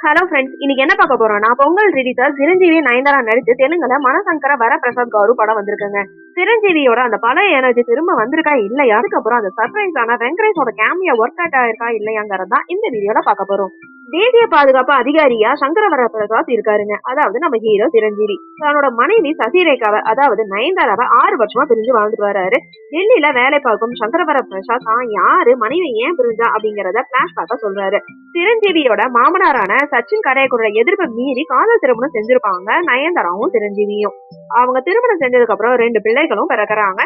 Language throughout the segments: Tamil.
ஹலோ ஃப்ரெண்ட்ஸ் இன்னைக்கு என்ன பார்க்க போறோம்னா பொங்கல் ரிலீஸா சிரஞ்சீவி நயன்தாரா நடிச்சு தெலுங்குல மனசங்கர வரப்பிரசாத் கௌரு படம் வந்திருக்குங்க. சிரஞ்சீவியோட அந்த பழைய எனர்ஜி திரும்ப வந்திருக்கா இல்லையா? அதுக்கப்புறம் அந்த சர்ப்ரைஸ் ஆன வெங்கடேஷோட கேமியா ஒர்க் அவுட் ஆயிருக்கா இல்லையாங்கிறதா இந்த வீடியோல பார்க்க போறோம். தேசிய பாதுகாப்பு அதிகாரியா சங்கரவர பிரசாத் இருக்காருங்க. அதாவது நம்ம ஹீரோ சிரஞ்சீவி. தன்னோட மனைவி சசிரேகாவை அதாவது நயன்தாராவை ஆறு வருஷமா பிரிஞ்சு வாழ்ந்துட்டு வராரு. டெல்லியில வேலை பார்க்கும் சங்கரவர பிரசாத் தான் யாரு மனைவி ஏன் பிரிஞ்சா அப்படிங்கறத பிளாஷ்பேக்கா சொல்றாரு. சிரஞ்சீவியோட மாமனாரான சச்சின் கடையக்கூட எதிர்ப்பை மீறி காதல் திருமணம் செஞ்சிருப்பாங்க நயன்தாராவும் சிரஞ்சீவியும். அவங்க திருமணம் செஞ்சதுக்கு அப்புறம் ரெண்டு பிள்ளைகளும் பிறக்கறாங்க.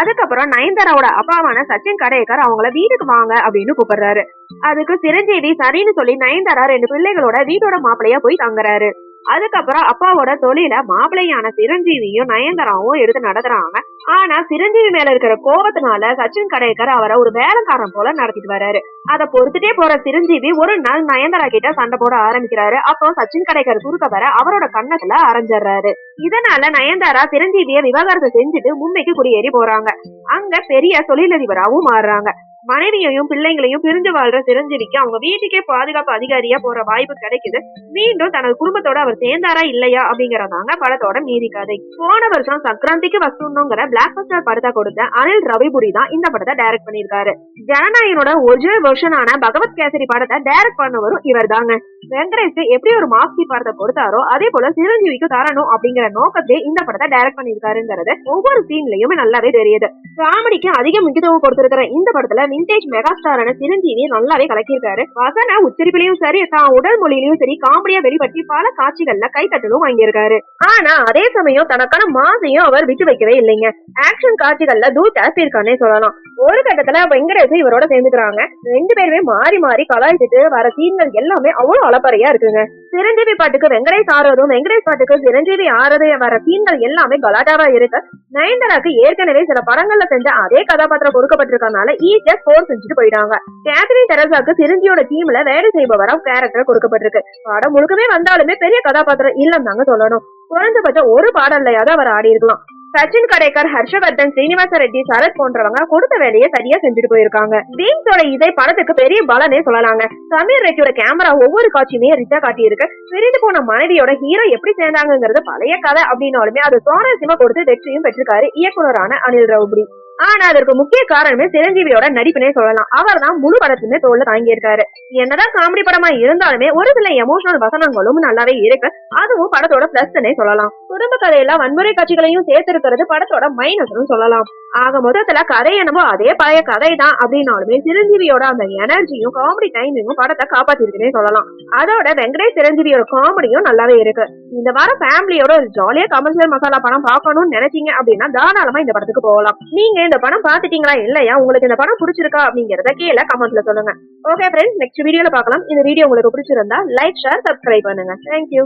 அதுக்கப்புறம் நயன்தாராவோட அப்பாவான சச்சின் கடையக்கர் அவங்கள வீட்டுக்கு வாங்க அப்படின்னு கூப்பிடுறாரு. அதுக்கு சிரஞ்சீவி சரின்னு சொல்லி நயன்தாரா ரெண்டு பிள்ளைகளோட வீட்டோட மாப்பிள்ளையா போய் தங்குறாரு. அதுக்கப்புறம் அப்பாவோட தொழில மாப்பிள்ளையான சிரஞ்சீவியும் நயன்தாராவும் எடுத்து நடத்துறாங்க. ஆனா சிரஞ்சீவி மேல இருக்கிற கோபத்தினால சச்சின் கடைக்கர் அவரை ஒரு வேலைக்காரன் போல நடத்திட்டு வர்றாரு. அதை பொறுத்துட்டே போற சிரஞ்சீவி ஒரு நாள் நயன்தாரா கிட்ட சண்டை போட ஆரம்பிக்கிறாரு. அப்போ சச்சின் கடைக்கர் குறுக்க வர அவரோட கண்ணத்துல அரைஞ்சிடுறாரு. இதனால நயன்தாரா சிரஞ்சீவிய விவாகரத்தை செஞ்சுட்டு மும்பைக்கு குடியேறி போறாங்க. அங்க பெரிய தொழிலதிபராகவும் மாறுறாங்க. மனைவியையும் பிள்ளைங்களையும் பிரிஞ்சு வாழ்ற சிரஞ்சீவிக்கு அவங்க வீட்டுக்கே பாதுகாப்பு அதிகாரியா போற வாய்ப்பு கிடைக்குது. மீண்டும் தனது குடும்பத்தோட அவர் சேர்ந்தாரா இல்லையா அப்படிங்கறதாங்க படத்தோட மீதி கதை. போன வருஷம் சக்கராந்திக்கு வசூனுங்கிற பிளாக் பஸ்டர் படத்தை கொடுத்த அனில் ரவிபுரி தான் இந்த படத்தை டைரக்ட் பண்ணிருக்காரு ஜனநாயகனோட ஒரிஜினல் வெர்ஷனான பகவத் கேசரி படத்தை டைரக்ட் பண்ணவரும் இவர் தாங்க வெங்கடேஷ் எப்படி ஒரு மாஸ்கி படத்தை கொடுத்தாரோ அதே போல சிரஞ்சீவிக்கு தரணும் அப்படிங்கிற நோக்கத்தை இந்த படத்தை டைரக்ட் பண்ணிருக்காருங்கிறது ஒவ்வொரு சீன்லயுமே நல்லாவே தெரியுது. காமெடிக்கு அதிக முக்கியத்துவம் கொடுத்திருக்கிற இந்த படத்துல விண்டேஜ் மெகா ஸ்டாரான சிரஞ்சீவி நல்லாவே கலக்கியிருக்காரு. வசன உச்சரிப்பிலையும் சரி தான் உடல் மொழியிலையும் சரி காமெடியா வெளிப்பற்றி பல காட்சிகள்ல கைத்தட்டலும் வாங்கியிருக்காரு. ஆனா அதே சமயம் தனக்கான மாசையும் அவர் விட்டு வைக்கவே இல்லைங்க. ஆக்ஷன் காட்சிகள்ல தூ இருக்கானே சொல்லலாம். ஒரு கட்டத்துல வெங்கடேஷ் இவரோட சேர்ந்துக்கிறாங்க. ரெண்டு பேருமே மாறி மாறி கலாய்ச்சிட்டு வர சீன்கள் எல்லாமே அவ்வளவு கலப்பறையா இருக்குங்க. சிரஞ்சீவி பாட்டுக்கு வெங்கடேஷ் ஆறதும் வெங்கடேஷ் பாட்டுக்கு சிரஞ்சீவி ஆடுறது வர சீன்கள் எல்லாமே கலாட்டாவா இருக்கு. நயன்தாராக்கு ஏற்கனவே சில படங்கள்ல செஞ்ச அதே கதாபாத்திரம் கொடுக்கப்பட்டிருக்கனால ஈஸியா ஸ்கோர் செஞ்சுட்டு போயிட்டாங்க. கேத்ரின் தெரசாக்கு சிரஞ்சியோட டீம்ல வேலை செய்பவரா கேரக்டர் கொடுக்கப்பட்டிருக்கு. படம் முழுக்கவே வந்தாலுமே பெரிய கதாபாத்திரம் இல்லன்னு தாங்க சொல்லணும். குறைஞ்சபட்சம் ஒரு பாடல்லையாவது அவர் ஆடி இருக்கலாம் சச்சின் கடைக்கர் ஹர்ஷவர்தன் ஸ்ரீனிவாச ரெட்டி சரத் போன்றவங்க கொடுத்த வேலையை சரியா செஞ்சுட்டு போயிருக்காங்க. பீம்ஸோட இதை படத்துக்கு பெரிய பலனே சொல்லலாங்க. சமீர் ரெட்டியோட கேமரா ஒவ்வொரு காட்சியுமே ரிச்சா காட்டியிருக்கு. பிரிந்து போன மனைவியோட ஹீரோ எப்படி சேர்ந்தாங்கிறது பழைய கதை அப்படின்னாலுமே அது சுவாரஸ்யமா கொடுத்து வெற்றியும் பெற்றிருக்காரு இயக்குனரான அனில் ரவுபுரி ஆனா அதற்கு முக்கிய காரணமே சிரஞ்சீவியோட நடிப்புனே சொல்லலாம். அவர் தான் முழு படத்துமே தோல்ல தாங்கியிருக்காரு. என்னதான் காமெடி படமா இருந்தாலுமே ஒரு சில எமோஷனல் வசனங்களும் நல்லாவே இருக்கு. அதுவும் படத்தோட பிளஸ்னே சொல்லலாம். குடும்ப கதையில வன்முறை காட்சிகளையும் சேர்த்திருக்கிறது படத்தோட மைனஸ்னு சொல்லலாம். ஆக மொத்தத்துல கதை என்னமோ அதே பழைய கதை தான் அப்படின்னாலுமே சிரஞ்சீவியோட அந்த எனர்ஜியும் காமெடி டைமிங்கும் படத்தை காப்பாத்திருக்குன்னே சொல்லலாம். அதோட வெங்கடேஷ் சிரஞ்சீவியோட காமெடியும் நல்லாவே இருக்கு. இந்த வாரம் ஃபேமிலியோட ஜாலியா கமர்ஷியல் மசாலா படம் பார்க்கணும்னு நினைச்சீங்க அப்படின்னா தாராளமா இந்த படத்துக்கு போகலாம். நீங்க இந்த படம் பாத்துட்டீங்களா இல்லையா? உங்களுக்கு இந்த படம் பிடிச்சிருக்கா அப்படிங்கறத கீழே கமெண்ட்ல சொல்லுங்க. ஓகே ஃப்ரெண்ட்ஸ் நெக்ஸ்ட் வீடியோல பார்க்கலாம். இந்த வீடியோ உங்களுக்கு பிடிச்சிருந்தா லைக் ஷேர் சப்ஸ்கிரைப் பண்ணுங்க. Thank you